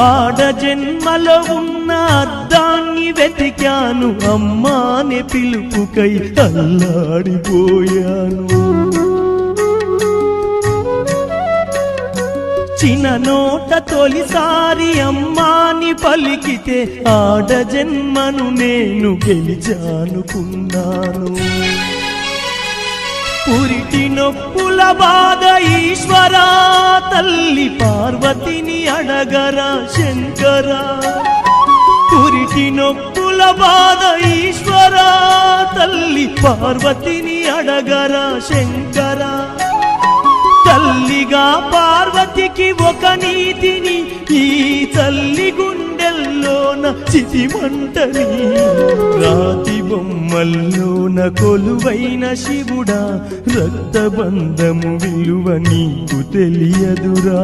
ఆడ జన్మలో ఉన్న అద్దాన్ని వెతికాను. అమ్మాని పిలుపుకై తల్లాడిపోయాను. చిన్ననోట తొలిసారి అమ్మాని పలికితే ఆడ జన్మను నేను గెలిచానుకున్నాను. పురిటి నొప్పుల బాధ ఈశ్వర పార్వతిని అడగరా శంకరా. కురికి నొప్పుల బాధ ఈశ్వరా. తల్లి పార్వతిని అడగరా శంకరా. తల్లిగా పార్వతికి ఒక నీతిని ఈ తల్లి గుండెల్లోన చితిమంటని రాతి బొమ్మల్లోన కొలువైన శివుడా రక్తబంధము విలువ నీకు తెలియదురా.